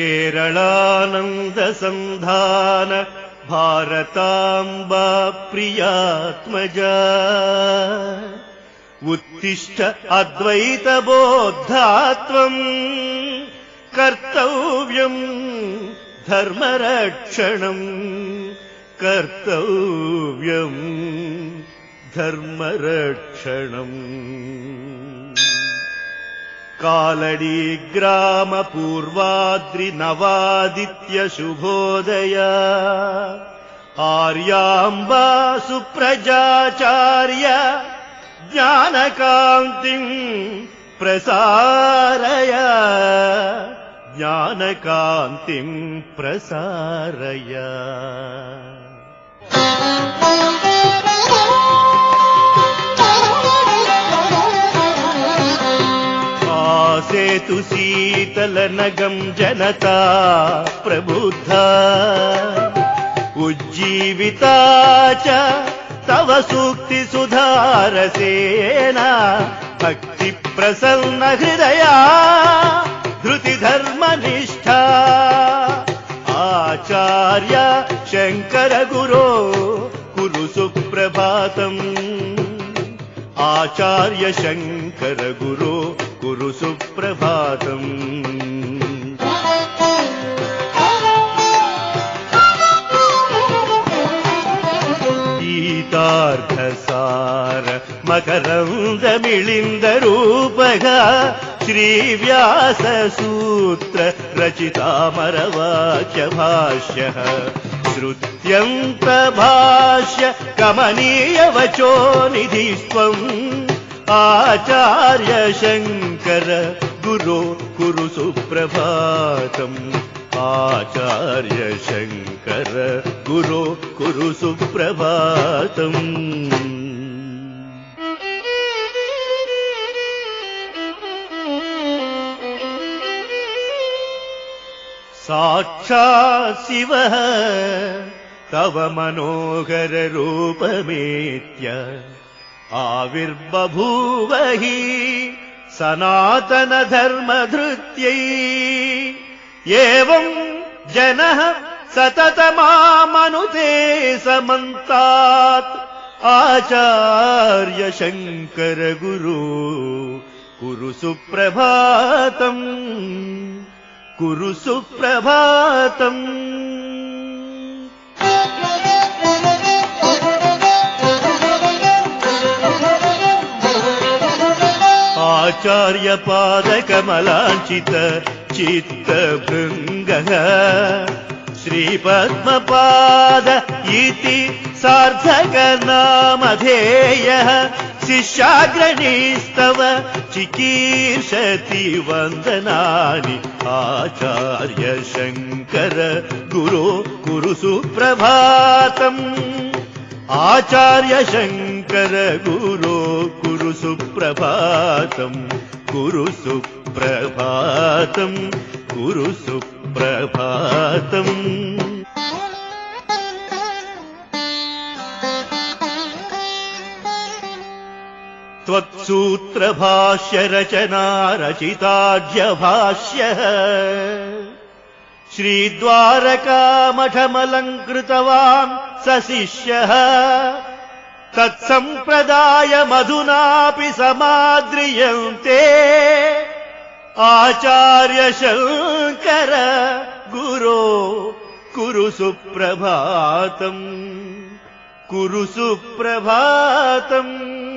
केरळानन्दसन्धान भारताम्बा प्रियात्मजा उत्तिष्ठ अद्वैतबोद्धात्वम् कर्तव्यम् धर्मरक्षणम् कर्तव्यम् धर्मरक्षणम् कालडीग्रामपूर्वाद्रिनवादित्यशुभोदया आर्याम्बा सुप्रजाचार्य ज्ञानकान्तिम् प्रसारय ज्ञानकान्तिम् प्रसारय आसेतु शीतलनगम् जनता प्रबुद्धा उज्जीविता च तव सूक्तिसुधारसेना भक्तिप्रसन्न हृदया धृतिधर्मनिष्ठा आचार्य शङ्करगुरो कुरु सुप्रभातम् आचार्य शङ्करगुरो कुरु सुप्रभातम्। गीतार्थसार मकरन्दमिळिन्दरूपः श्रीव्याससूत्र रचितामरवाच भाष्यः श्रुत्यन्तभाष्य कमनीयवचो निधिस्त्वम् आचार्य शङ्कर गुरो कुरु सुप्रभातम् आचार्य शङ्कर गुरो कुरु सुप्रभातम् साक्षात् शिवः तव मनोहररूपमेत्य आविर्बभूव हि सनातनधर्मधृत्यै। एवम् जनः सततमामनुते समन्तात् आचार्य शङ्कर गुरु कुरु सुप्रभातम् कुरु सुप्रभातम्। आचार्यपादकमलाञ्चित चित्तभृङ्गः। श्रीपद्मपाद इति सार्थकनामधेयः शिष्याग्रणीस्तव चिकीर्षति वन्दनानि आचार्य शङ्कर गुरो कुरु सुप्रभातम्। आचार्य शङ्कर गुरो कुरु सुप्रभातम्। कुरु सुप्रभातम्। कुरु सुप्रभातम् त्वत्सूत्रभाष्यरचना रचिताढ्यभाष्यः श्रीद्वारकामठमलङ्कृतवान् स शिष्यः तत्सम्प्रदायमधुनापि समाद्रियन्ते। आचार्य शङ्कर गुरो कुरु सुप्रभातम्। कुरु सुप्रभातम्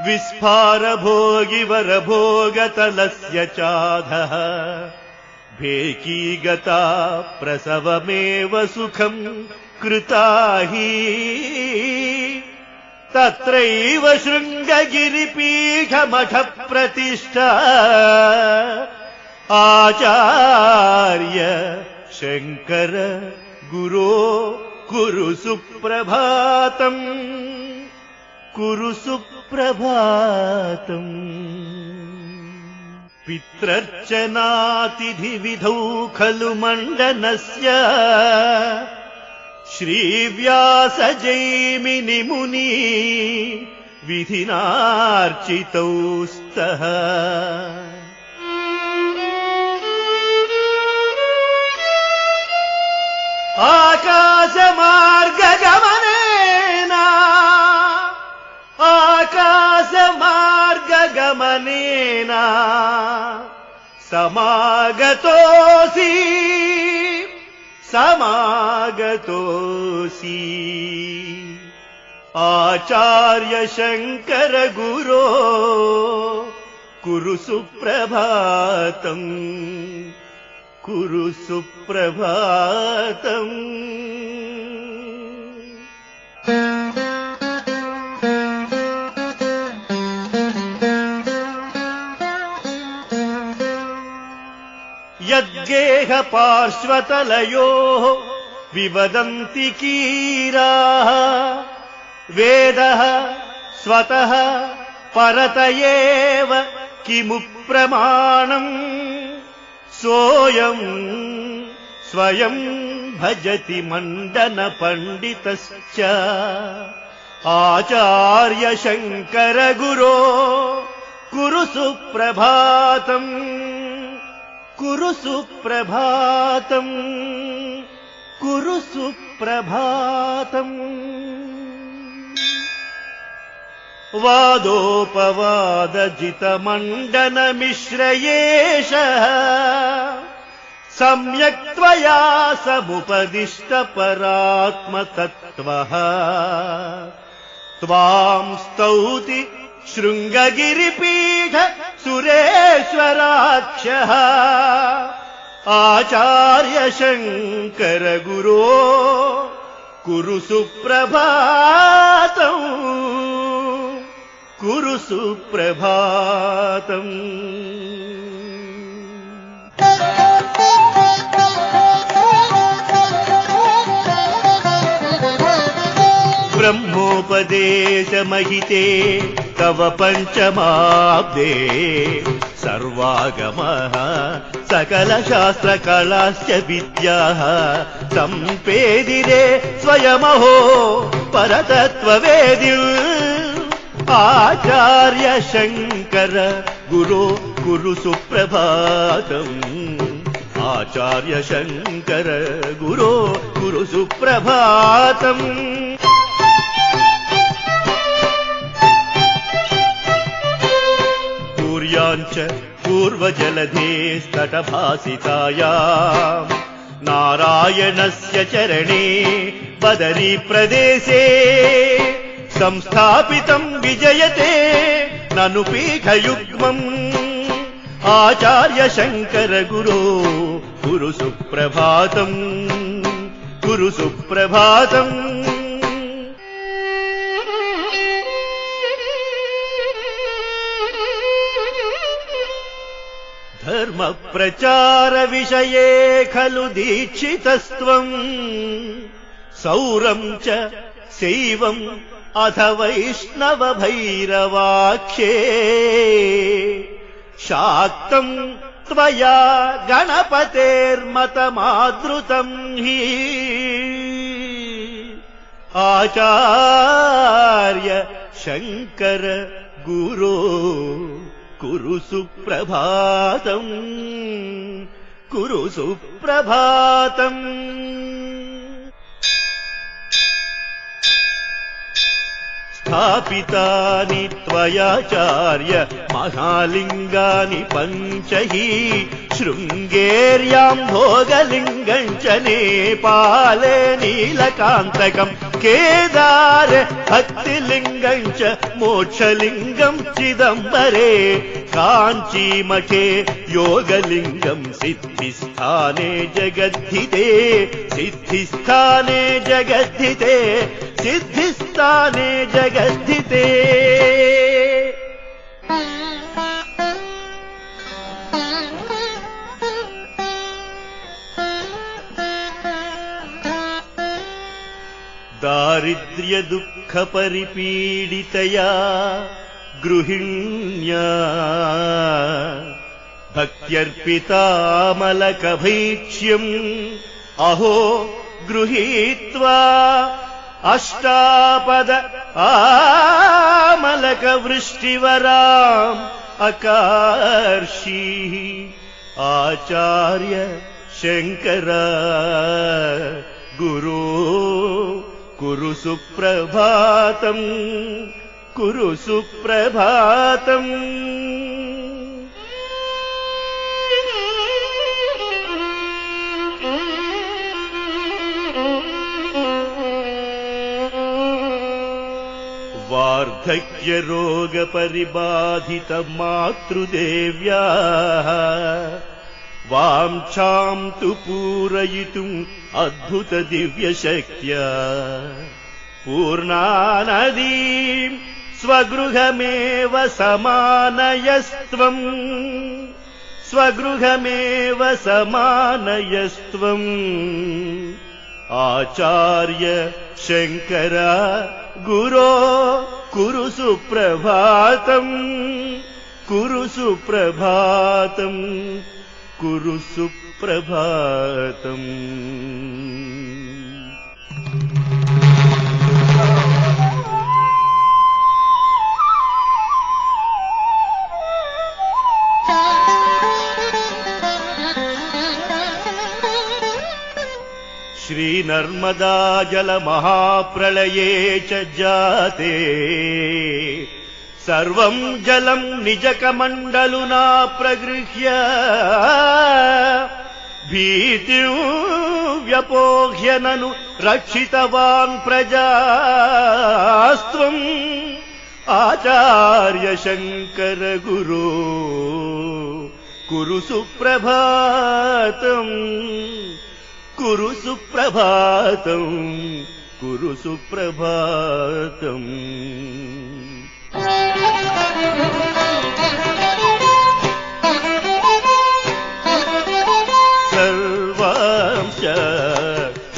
विस्फारभोगिवरभोगतलस्य चाधः। भेकीगता प्रसवमेव सुखम् कृता हि तत्रैव शृङ्गगिरिपीठमठप्रतिष्ठा। आचार्य शङ्कर गुरो कुरु सुप्रभातम् कुरु सुप्रभातम्। पित्रर्चनातिथिविधौ खलु मण्डनस्य श्रीव्यासजैमिनि मुनि विधिनार्चितौ स्तः आकाशमार्गगमनेन समागतोऽसि समागतोऽसि। आचार्य शङ्कर गुरो कुरु सुप्रभातम् कुरु सुप्रभातम् यद्गेह पार्श्वतलयोः विवदन्ति कीराः। वेदः स्वतः परत एव किमु प्रमाणम् सोऽयम् स्वयम् भजति मण्डनपण्डितश्च। आचार्य शङ्कर गुरो कुरु सुप्रभातम् कुरु सुप्रभातम्। कुरु सुप्रभातम्। वादोपवादजितमण्डनमिश्रयेषः सम्यक् त्वया समुपदिष्टपरात्मतत्त्वः। त्वाम् स्तौति शृङ्गगिरिपीठ सुरेश्वराक्षः। आचार्य शङ्कर गुरो कुरु सुप्रभातम् कुरु सुप्रभातम् ब्रह्मोपदेशमहिते तव पञ्चमाब्दे सर्वागमः सकलशास्त्रकलाश्च विद्याः सम्पेदिरे स्वयमहो परतत्त्ववेदि आचार्य शङ्कर गुरो गुरु सुप्रभातम्। आचार्य शङ्कर गुरो गुरु सुप्रभातम् पूर्याञ्च पूर्वजलधे स्तटभासिताया नारायणस्य चरणे बदरीप्रदेशे संस्थापितम् विजयते ननु पीठयुग्मम् आचार्य शङ्कर गुरो धर्मप्रचारविषये खलु दीक्षितस्त्वम्। सौरम् च शैवम् अथ वैष्णवभैरवाख्ये। शाक्तम् त्वया गणपतेर्मतमादृतम् हि। आचार्य शङ्कर गुरो कुरु सुप्रभातम् कुरु सुप्रभातम्। स्थापितानि त्वयाचार्य महालिङ्गानि पञ्च हि शृङ्गेर्याम् भोगलिङ्गम् च नेपाले नीलकान्तकम् केदार भक्तिलिङ्गम् च मोक्षलिङ्गम् चिदम्बरे काञ्चीमठे योगलिङ्गम् सिद्धिस्थाने जगद्धिते सिद्धिस्थाने जगद्धिते सिद्धिस्थाने जगद्धिते दारिद्र्यदुःखपरिपीडितया गृहिण्या। भक्त्यर्पितामलकभैक्ष्यम् अहो गृहीत्वा अष्टापद आमलकवृष्टिवराम् अकार्षीः आचार्य शङ्कर गुरो कुरु सुप्रभातम् कुरु सुप्रभातम्। वार्धक्यरोगपरिबाधितमातृदेव्याः वाञ्छाम् तु पूरयितुम् अद्भुतदिव्यशक्त्या पूर्णानदीम् स्वगृहमेव समानयस्त्वम्। स्वगृहमेव समानयस्त्वम्। आचार्य शङ्कर गुरो कुरु सुप्रभातम्। कुरु सुप्रभातम् कुरु सुप्रभातम्। श्रीनर्मदा जलमहाप्रलये च जाते सर्वम् जलम् निजकमण्डलुना प्रगृह्य। भीतिम् व्यपोह्य ननु रक्षितवान् प्रजास्त्वम्। आचार्य शङ्कर गुरो कुरु सुप्रभातम्। कुरु सुप्रभातम् कुरु सुप्रभातम्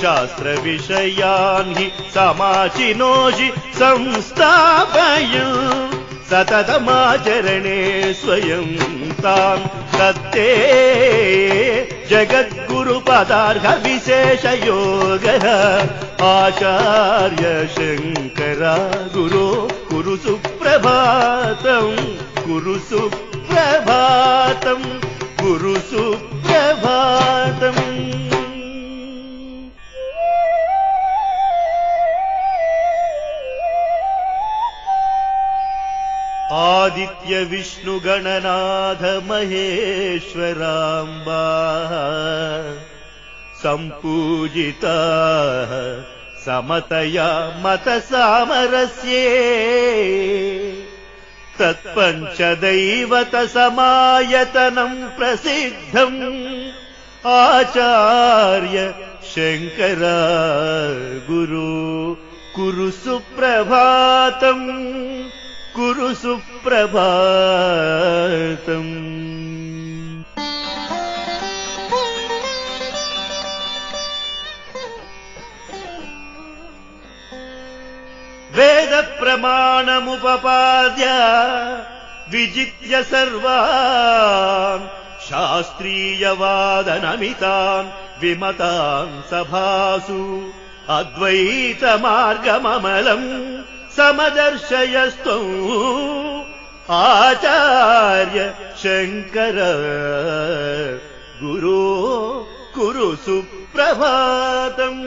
शास्त्रविषयान् हि समाचिनोषि संस्थापय। सततमाचरणे स्वयं तान् दत्ते जगद्गुरुपदार्हविशेषयोगः आचार्य शङ्करा गुरो कुरु सुप्रभातम् कुरु सुप्रभातम् कुरु सुप्रभातम् आदित्य विष्णुगणनाथ महेश्वराम्बा सम्पूजिताः समतया मतसामरस्ये तत्पञ्चदैवतसमायतनम् प्रसिद्धम् आचार्य शङ्कर गुरु कुरु सुप्रभातम् कुरु सुप्रभातम् वेदप्रमाणमुपपाद्य विजित्य सर्वान् शास्त्रीयवादनमितान् विमतान् सभासु अद्वैतमार्गममलम् समदर्शयस्त्वम् आचार्य शङ्कर गुरो कुरु सुप्रभातम्